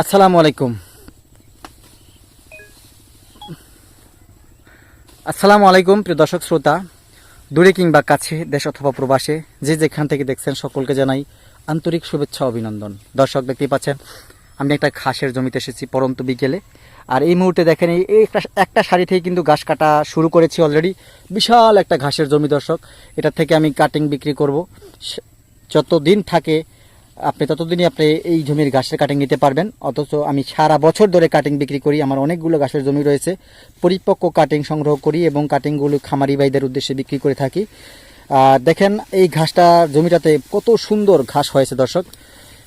আসসালামু আলাইকুম। আসসালামু আলাইকুম, প্রিয় দর্শক শ্রোতা। দূরে কিংবা কাছে, দেশ অথবা প্রবাসে, যে যেখান থেকে দেখছেন সকলকে জানাই আন্তরিক শুভেচ্ছা, অভিনন্দন। দর্শক দেখতেই পাচ্ছেন, আমি একটা ঘাসের জমিতে এসেছি পরন্ত বিকেলে। আর এই মুহূর্তে দেখেন, এই একটা একটা শাড়ি থেকে কিন্তু ঘাস কাটা শুরু করেছি অলরেডি বিশাল একটা ঘাসের জমি, দর্শক। এটা থেকে আমি কাটিং বিক্রি করব। স- যতদিন থাকে আপনি ততদিনই আপনি এই জমির ঘাসের কাটিং নিতে পারবেন। অথচ আমি সারা বছর ধরে কাটিং বিক্রি করি। আমার অনেকগুলো ঘাসের জমি রয়েছে। পরিপক্ক কাটিং সংগ্রহ করি এবং কাটিংগুলো খামারি ভাইদের উদ্দেশ্যে বিক্রি করে থাকি। দেখেন, এই ঘাসটা, জমিটাতে কত সুন্দর ঘাস হয়েছে দর্শক।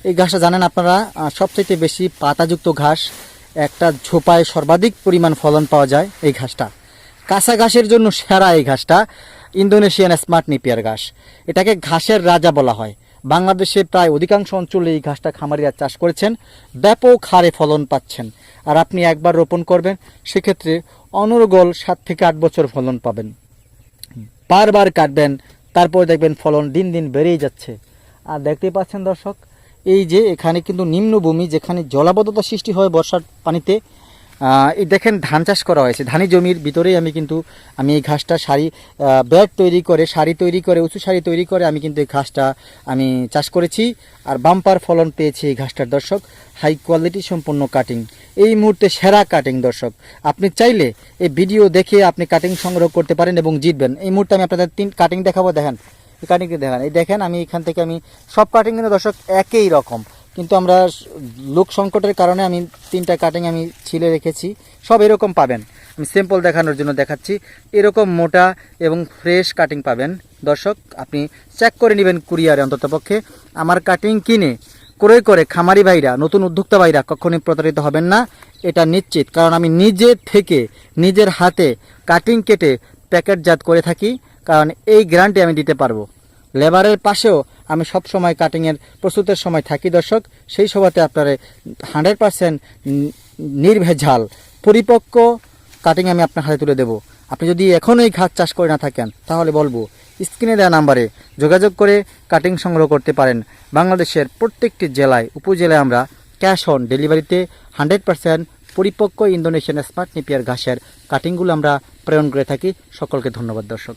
এই ঘাসটা জানেন আপনারা সবচাইতে বেশি পাতাযুক্ত ঘাস, একটা ঝোপায় সর্বাধিক পরিমাণ ফলন পাওয়া যায় এই ঘাসটা। কাঁচা ঘাসের জন্য সেরা এই ঘাসটা, ইন্দোনেশিয়ান স্মার্ট নিপিয়ার ঘাস। এটাকে ঘাসের রাজা বলা হয়। বাংলাদেশে প্রায় অধিকাংশ অঞ্চলে এই ঘাসটা খামারিরা চাষ করেছেন। ব্যাপক হারে ফলন পাচ্ছেন। আর আপনি একবার রোপণ করবেন, সেক্ষেত্রে অনর্গল সাত থেকে আট বছর ফলন পাবেন। বারবার কাটবেন, তারপর দেখবেন ফলন দিন দিন বেড়েই যাচ্ছে। আর দেখতেই পাচ্ছেন দর্শক, এই যে এখানে কিন্তু নিম্নভূমি, যেখানে জলাবদ্ধতা সৃষ্টি হয় বর্ষার পানিতে এই দেখেন ধান চাষ করা হয়েছে। ধানি জমির ভিতরেই আমি কিন্তু আমি এই ঘাসটা সারি ব্যাট তৈরি করে, সারি তৈরি করে, উঁচু সারি তৈরি করে আমি কিন্তু এই ঘাসটা আমি চাষ করেছি আর বাম্পার ফলন পেয়েছি এই ঘাসটার দর্শক। হাই কোয়ালিটি সম্পন্ন কাটিং এই মুহূর্তে সেরা কাটিং দর্শক। আপনি চাইলে এই ভিডিও দেখে আপনি কাটিং সংগ্রহ করতে পারেন এবং জিতবেন। এই মুহূর্তে আমি আপনাদের তিন কাটিং দেখাবো, দেখেন। এই দেখেন। এই দেখেন, আমি এখান থেকে আমি সব কাটিং কিন্তু দর্শক একই রকম। কিন্তু আমরা লোক সংকটের কারণে আমি তিনটা কাটিং আমি ছিলে রেখেছি। সব এরকম পাবেন। আমি স্যাম্পল দেখানোর জন্য দেখাচ্ছি। এরকম মোটা এবং ফ্রেশ কাটিং পাবেন। দর্শক, আপনি চেক করে নেবেন কুরিয়ারে অন্ততপক্ষে আমার কাটিং কিনে, ক্রয় করে খামারি ভাইরা, নতুন উদ্যোক্তা ভাইরা কখনোই প্রতারিত হবেন না। এটা নিশ্চিত। কারণ আমি নিজে থেকে, নিজের হাতে কাটিং কেটে প্যাকেটজাত করে থাকি। কারণ এই গ্যারান্টি আমি দিতে পারব। লেবারের পাশেও আমি সব সময় কাটিংয়ের প্রস্তুতের সময় থাকি, দর্শক। সেই সভাতে আপনারা হান্ড্রেড পারসেন্ট নির্ভেজাল, পরিপক্ক কাটিং আমি আপনার হাতে তুলে দেব। আপনি যদি এখনও এই ঘাস চাষ করে না থাকেন, তাহলে বলব, স্ক্রিনে দেওয়া নাম্বারে যোগাযোগ করে কাটিং সংগ্রহ করতে পারেন। বাংলাদেশের প্রত্যেকটি জেলায়, উপজেলায় আমরা ক্যাশ অন ডেলিভারিতে হান্ড্রেড পারসেন্ট পরিপক্ক ইন্দোনেশিয়ান স্মার্ট নিপিয়ার ঘাসের কাটিংগুলো আমরা প্রেরণ করে থাকি। সকলকে ধন্যবাদ, দর্শক।